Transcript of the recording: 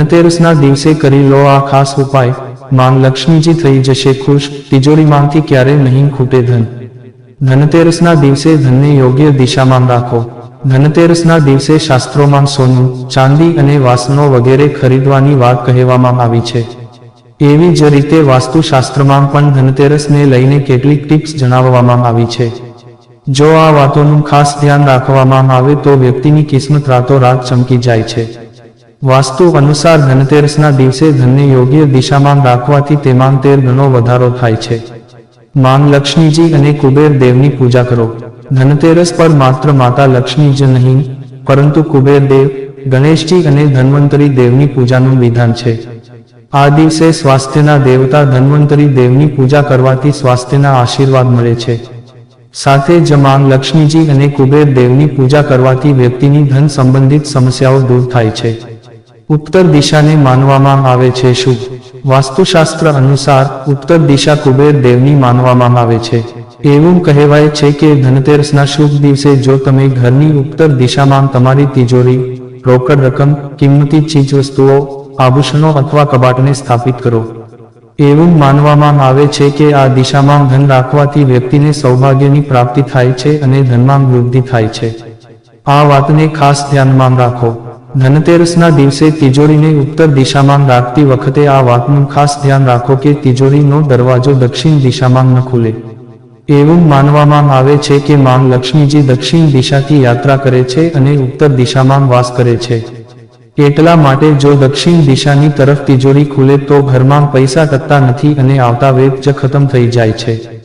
ધનતેરસના દિવસે કરી લો આ ખાસ ઉપાય. માં લક્ષ્મીજી થઈ જશે ખુશ, તિજોરીમાંથી ક્યારે નહીં ખૂટે ધન. ધનતેરસના દિવસે ધનને યોગ્ય દિશામાં રાખો. ધનતેરસના દિવસે શાસ્ત્રોમાં સોનું, ચાંદી અને વાસણો વગેરે ખરીદવાની વાત કહેવામાં આવી છે. એવી જ રીતે વાસ્તુશાસ્ત્રમાં પણ ધનતેરસને લઈને કેટલીક ટિપ્સ જણાવવામાં આવી છે. જો આ વાતોનું ખાસ ધ્યાન રાખવામાં આવે તો વ્યક્તિની કિસ્મત રાતોરાત ચમકી જાય છે. વાસ્તુ અનુસાર ધનતેરસના દિવસે ધનને યોગ્ય દિશામાં રાખવાથી તેમાં તેર ગણો વધારો થાય છે. માંગ લક્ષ્મીજી અને કુબેર દેવની પૂજા કરો. ધનતેરસ પર માત્ર માતા લક્ષ્મી જ નહીં, પરંતુ કુબેર દેવ, ગણેશજી અને ધન્વંતરી દેવની પૂજાનું વિધાન છે. આ દિવસે સ્વાસ્થ્યના દેવતા ધન્વંતરી દેવની પૂજા કરવાથી સ્વાસ્થ્યના આશીર્વાદ મળે છે. સાથે જ માંગ લક્ષ્મીજી અને કુબેર દેવની પૂજા કરવાથી વ્યક્તિની ધન સંબંધિત સમસ્યાઓ દૂર થાય છે. ઉત્તર દિશાને માનવામાં આવે છે શુભ વાસ્તુશાસ્ત્ર અનુસાર ઉત્તર દિશા કુબેર દેવની માનવામાં આવે છે. એવું કહેવાય છે કે ધનતેરસના શુભ દિવસે જો તમે ઘરની ઉત્તર દિશામાં તમારી તિજોરી, રોકડ રકમ, કિંમતી ચીજવસ્તુઓ, આભૂષણો અથવા કબાટને સ્થાપિત કરો. એવું માનવામાં આવે છે કે આ દિશામાં ધન રાખવાથી વ્યક્તિને સૌભાગ્યની પ્રાપ્તિ થાય છે અને ધનમાં વૃદ્ધિ થાય છે. આ વાતને ખાસ ધ્યાનમાં રાખો. ધનતેરસના દિવસે તિજોરીને ઉત્તર દિશામાં રાખતી વખતે આ વાતનું ખાસ ધ્યાન રાખો કે તિજોરીનો દરવાજો દક્ષિણ દિશામાં ન ખુલે. એવું માનવામાં આવે છે કે માં લક્ષ્મીજી દક્ષિણ દિશાથી યાત્રા કરે છે અને ઉત્તર દિશામાં વાસ કરે છે. એટલા માટે જો દક્ષિણ દિશાની તરફ તિજોરી ખુલે તો ઘરમાં પૈસા ટકતા નથી અને આવતા વેપ જ ખતમ થઈ જાય છે.